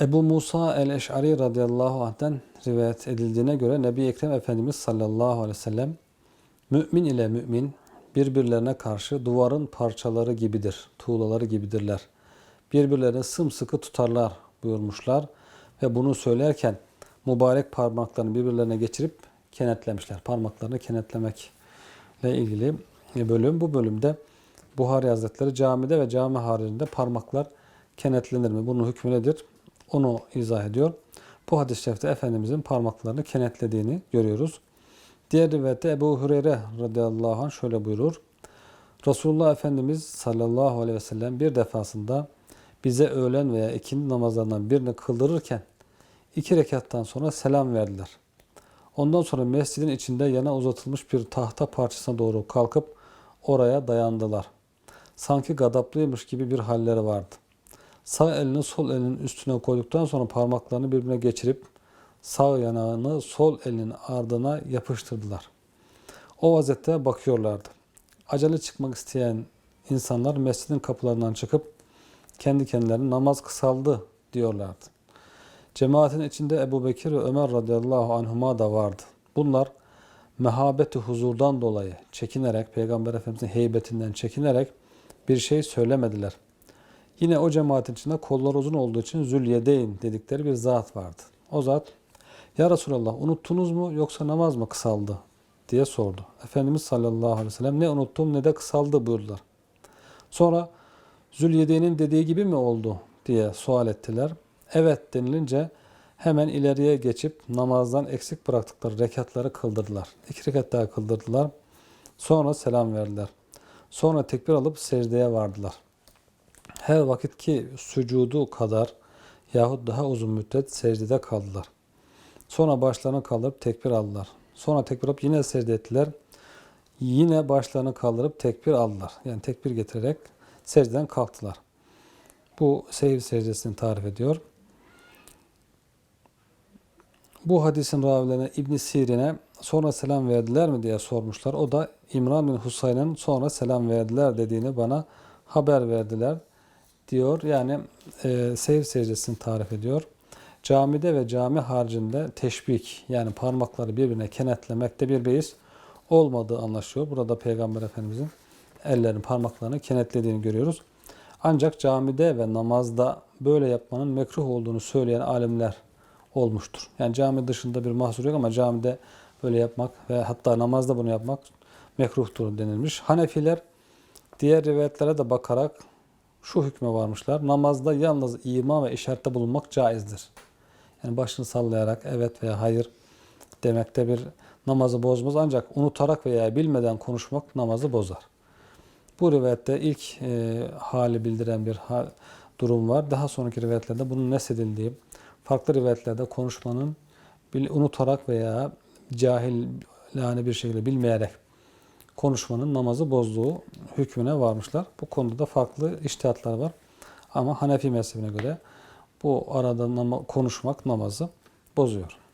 Ebu Musa el-Eş'ari radıyallahu anh'ten rivayet edildiğine göre Nebi Ekrem Efendimiz sallallahu aleyhi ve sellem mümin ile mümin birbirlerine karşı duvarın parçaları gibidir, tuğlaları gibidirler. Birbirlerini sımsıkı tutarlar buyurmuşlar ve bunu söylerken mübarek parmaklarını birbirlerine geçirip kenetlemişler. Parmaklarını kenetlemekle ilgili bölüm. Bu bölümde Buhari Hazretleri camide ve cami haricinde parmaklar kenetlenir mi? Bunun hükmü nedir? Onu izah ediyor. Bu hadis-i şerifte Efendimizin parmaklarını kenetlediğini görüyoruz. Diğer rivayette Ebu Hureyre radıyallahu anh şöyle buyurur. Resulullah Efendimiz sallallahu aleyhi ve sellem bir defasında bize öğlen veya ikindi namazlarından birini kıldırırken iki rekattan sonra selam verdiler. Ondan sonra mescidin içinde yana uzatılmış bir tahta parçasına doğru kalkıp oraya dayandılar. Sanki gadaplıymış gibi bir halleri vardı. Sağ elini sol elinin üstüne koyduktan sonra parmaklarını birbirine geçirip sağ yanağını sol elinin ardına yapıştırdılar. O vaziyette bakıyorlardı. Acele çıkmak isteyen insanlar mescidin kapılarından çıkıp kendi kendilerine namaz kısaldı diyorlardı. Cemaatin içinde Ebu Bekir ve Ömer radıyallahu anhuma da vardı. Bunlar mehabeti huzurdan dolayı çekinerek, Peygamber Efendimizin heybetinden çekinerek bir şey söylemediler. Yine o cemaatin içinde kollar uzun olduğu için Zülyedeyn dedikleri bir zat vardı. O zat, Ya Resulallah unuttunuz mu yoksa namaz mı kısaldı diye sordu. Efendimiz sallallahu aleyhi ve sellem ne unuttum ne de kısaldı buyurdular. Sonra Zülyedeyn'in dediği gibi mi oldu diye sual ettiler. Evet denilince hemen ileriye geçip namazdan eksik bıraktıkları rekatları kıldırdılar. İki rekat daha kıldırdılar. Sonra selam verdiler. Sonra tekbir alıp secdeye vardılar. Her vakit ki sücudu kadar yahut daha uzun müddet secdede kaldılar. Sonra başlarını kaldırıp tekbir aldılar. Sonra tekbir alıp yine secde ettiler. Yine başlarını kaldırıp tekbir aldılar. Yani tekbir getirerek secdeden kalktılar. Bu seyir secdesini tarif ediyor. Bu hadisin ravilerine İbn Sirin'e sonra selam verdiler mi diye sormuşlar. O da İmran bin Husayn'ın sonra selam verdiler dediğini bana haber verdiler diyor. Yani e, seyir secdesini tarif ediyor. Camide ve cami haricinde teşbik yani parmakları birbirine kenetlemekte bir beis olmadığı anlaşılıyor. Burada Peygamber Efendimizin ellerini parmaklarını kenetlediğini görüyoruz. Ancak camide ve namazda böyle yapmanın mekruh olduğunu söyleyen alimler olmuştur. Yani cami dışında bir mahsur yok ama camide böyle yapmak ve hatta namazda bunu yapmak mekruhtur denilmiş. Hanefiler diğer rivayetlere de bakarak şu hükme varmışlar. Namazda yalnız ima ve işarette bulunmak caizdir. Yani başını sallayarak evet veya hayır demekte bir namazı bozmaz. Ancak unutarak veya bilmeden konuşmak namazı bozar. Bu rivayette ilk e, hali bildiren bir hal, durum var. Daha sonraki rivayetlerde bunun nesedildiği, farklı rivayetlerde konuşmanın unutarak veya cahillane bir şekilde bilmeyerek konuşmanın namazı bozduğu hükmüne varmışlar. Bu konuda da farklı iştihatlar var. Ama Hanefi mezhebine göre bu arada konuşmak namazı bozuyor.